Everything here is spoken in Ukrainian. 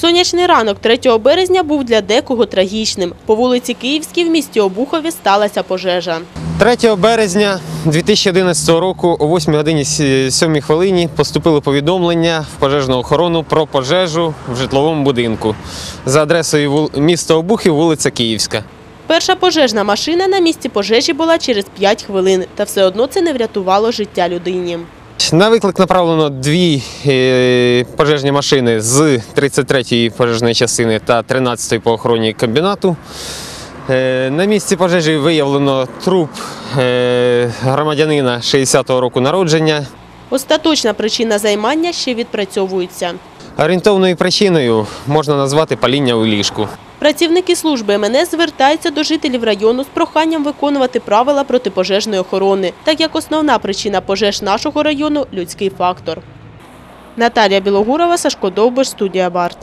Сонячний ранок 3 березня був для декого трагічним. По вулиці Київській в місті Обухові сталася пожежа. 3 березня 2011 року о 8 годині 7 хвилині поступило повідомлення в пожежну охорону про пожежу в житловому будинку за адресою міста Обухів, вулиця Київська. Перша пожежна машина на місці пожежі була через 5 хвилин, та все одно це не врятувало життя людині. На виклик направлено дві е, пожежні машини з 33-ї пожежної частини та 13-ї по охороні комбінату. Е, На місці пожежі виявлено труп е, громадянина 60-го року народження. Остаточна причина займання ще відпрацьовується. Орієнтовною причиною можна назвати паління у ліжку. Працівники служби МНС звертаються до жителів району з проханням виконувати правила протипожежної охорони, так як основна причина пожеж нашого району – людський фактор. Наталія Білогурова, Сашко Довбиш, студія Барт.